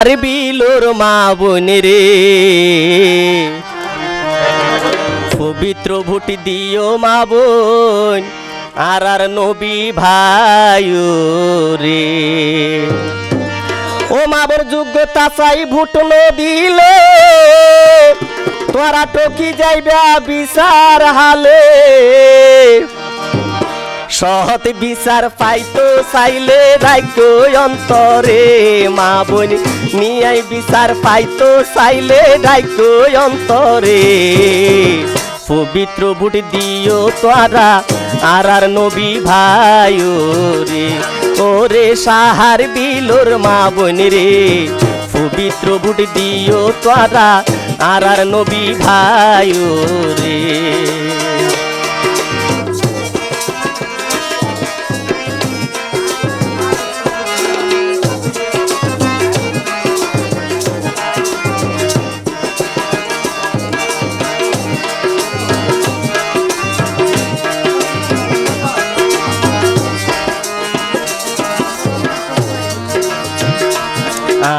আর বিলোর মা রে। পবিত্র ভুটি দিও মা বোন, আর আর নবী ভাই রে। ও মা বোন যোগ্যতা চাই ভুট দিলে তোরা টকি যাইবা বিচার হালে। সহত বিচার পাইতো চাইলে রাইক অন্তরে। মা বোন নিয়াই বিচার পাইতো চাইলে রাইক অন্তরে। পবিত্র বুট দিও তোরা আর আর নবী ভাই রে। ওরে সাহার বিলোর মা বোন রে। পবিত্র বুট দিও তোরা আর আর নবী ভাই রে।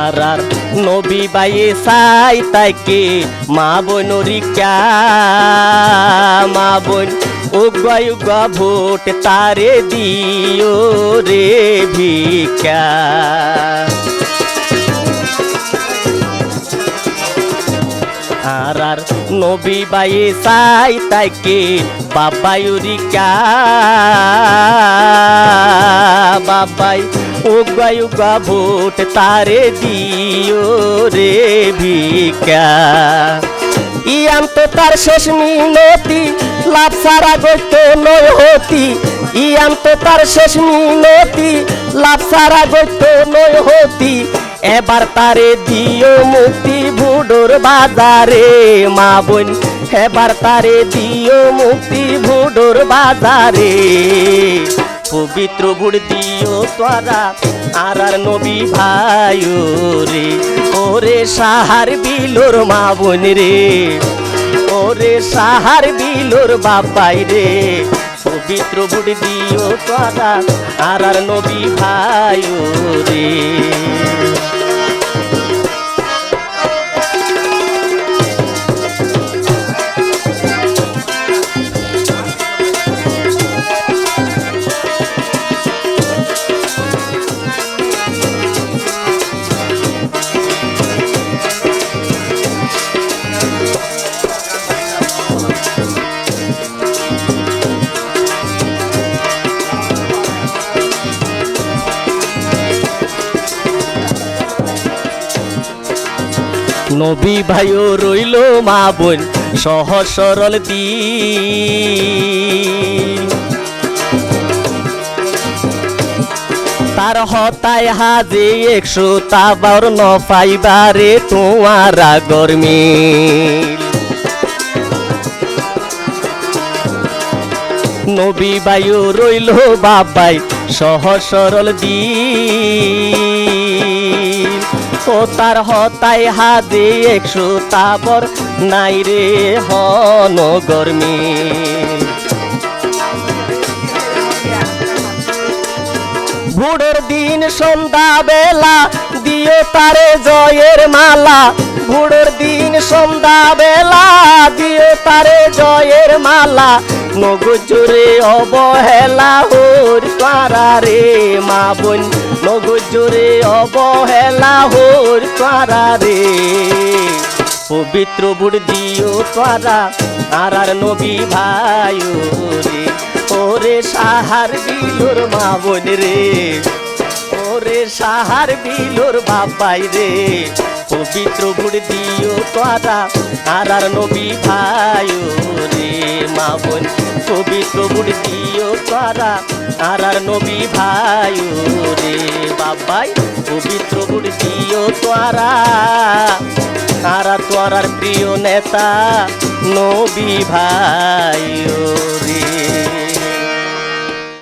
আর নবী বাইয়ে সাই তাইকে মা বোনরিকা মা বোন উগা উগা ভোট তারে দিও রে ভিকা আর নবী বাইয়ে সাই তাইকে বাবায়ুরিকা বাবাই উগা উগা ভোট তারে দিও রে ভিকা ইয়াম তো তার শেষ মিনতি, লাভ সারা গইত নয় হতি। ইয়াম তো তার শেষ মিনতি, লাভ সারা গইত নয় হতি। এবার তারে দিও মুক্তি ভুডোর বাজারে, মা বোন। এবার তারে দিও মুক্তি ভুডোর বাজারে। পবিত্র বুড় দিও তোরা আর আর নবী ভাই রে। ওরে সাহার বিলোর মা বোন রে। ওরে সাহার বিলোর বাপাই রে। পবিত্র বুড় দিও তোরা আর আর নবী ভাই রে। নবী ভাইও রইল মা বোন, সহজ সরল তার হতায় হাজে একশো তাবার ন পাইবারে তোমারা গরমিল নবী বায়ু রইল বাবাই, সহজ সরল দিন। তার হতাই হাদে একশো তাবর নাই রে হন গরমি ভোরের দিন সন্ধ্যা বেলা দিও তারে জয়ের মালা। ভোরের দিন সন্ধ্যা বেলা দিও তারে জয়ের মালা। নগজুরে অবহেলা হোর তারা রে মা বোন। নগজুরে অবহেলা হোর তারা রে। পবিত্র বুড় দিও তারা আর আর নবী ভাই রে। ওরে সাহার দিলোর মা বোন রে। ওরে সাহার বিলোর বাবাই রে। পবিত্র বুড় দিও তারা আর নবী ভাই রে মা বোন। পবিত্র বুড় দিও তারা আর নবী ভাই রে বাবাই পবিত্র বুড় দিও তারা তারা তোরার প্রিয় নেতা, নবী ভাই রে।